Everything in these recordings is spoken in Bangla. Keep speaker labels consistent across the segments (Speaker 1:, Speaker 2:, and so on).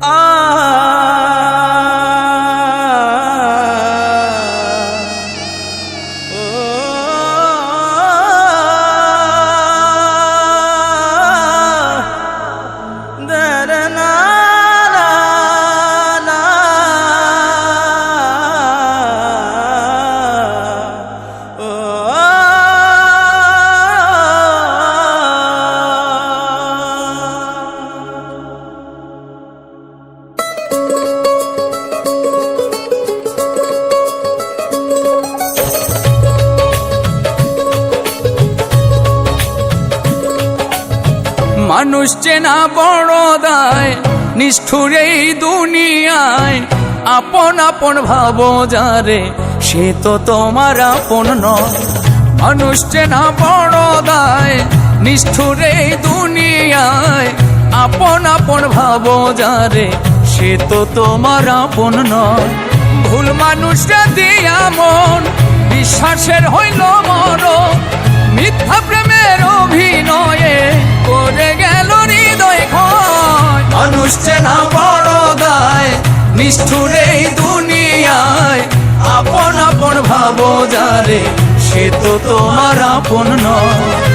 Speaker 1: ah. মানুষ চেনা বড় দায়, নিষ্ঠুর এই দুনিয়ায়। আপন আপন ভাবো যারে, সে তো তোমার আপন নয়। মানুষ চেনা বড় দায়, নিষ্ঠুর এই দুনিয়ায়। আপন আপন ভাবো যারে, সে তো তোমার আপন নয়। ভুল মানুষরা দিয়া মন, বিশ্বাসের হইল মরণ। মিথ্যা প্রেমের অভিনয়ে করে গেল হৃদয় ক্ষয়। মানুষ চেনা বড় গায়, নিষ্ঠুর এই দুনিয়ায়। আপন আপন ভাবো যারে, সে তো তোমার আপন নয়।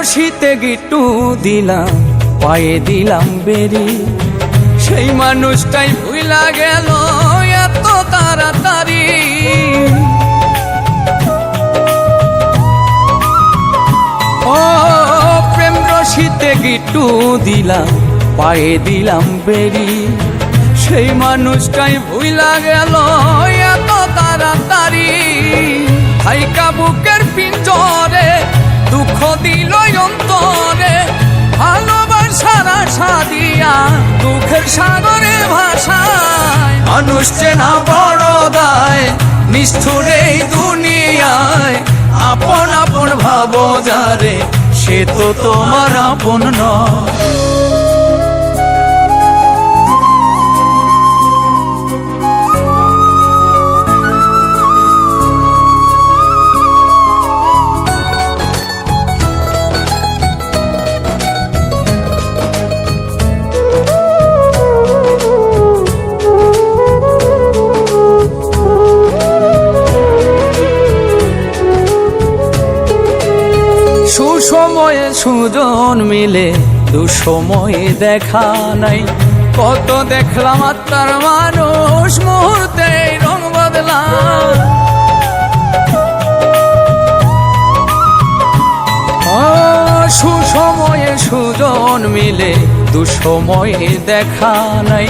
Speaker 1: রশিতে গিটু দিলাম, পায়ে দিলাম বেরি। সেই মানুষটাই ভুইলা গেল এত তাড়াতাড়ি। ও, প্রেম রশিতে গিটু দিলাম, পায়ে দিলাম বেরি। সেই মানুষটাই ভুইলা গেল এত তাড়াতাড়ি। হাইকা বুকের আশা দিয়া দুঃখের সাগরে ভাষায় মানুষ চেনা বড় দায়, নিষ্ঠুর এই দুনিয়ায়। আপন আপন ভাব যারে, সে তো তোমার আপন নয়। সুসময়ে সুজন মিলে, দুসময়ে দেখা নাই। কত দেখলাম আত্মার মানুষ মুহূর্তে রং বদলা ও সুসময়ে সুজন মিলে, দুসময়ে দেখা নাই।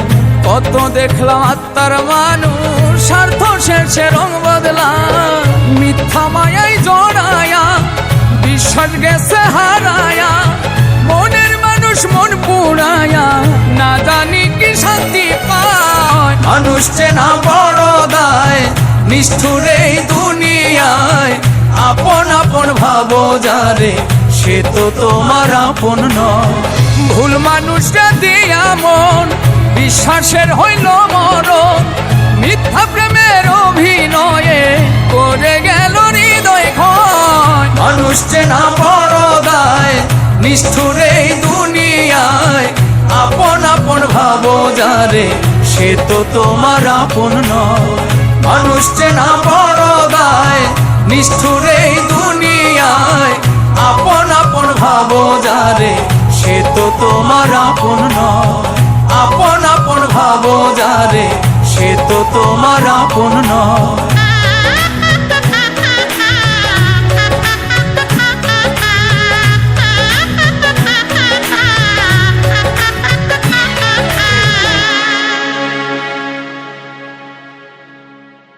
Speaker 1: কত দেখলাম আত্মার মানুষ, স্বার্থ শেষে রং বদলা বিশ্বাস গেছে হারায়া, মনের মানুষ মন পুরায়া না জানি কি শান্তি পায়। মানুষ চেনা বড় দায়, নিষ্ঠুর এই দুনিয়ায়। আপন আপন ভাবো যারে, সে তো তোমার আপন নয়। ভুল মানুষটা দিয়া মন, বিশ্বাসের হইল মরণ। মিথ্যা ক্ষয় মানুষ চেনা বড় দায় নিষ্ঠুর এই দুনিয়ায়। আপন আপন ভাবো যারে, সে তো তোমার আপন নয়। মানুষ চেনা বড় দায় নিষ্ঠুর এই দুনিয়ায়। আপন আপন ভাবো যারে, সে তো তোমার আপন আপন আপন ভাবো যারে, সে তো তোমার আপন নয়।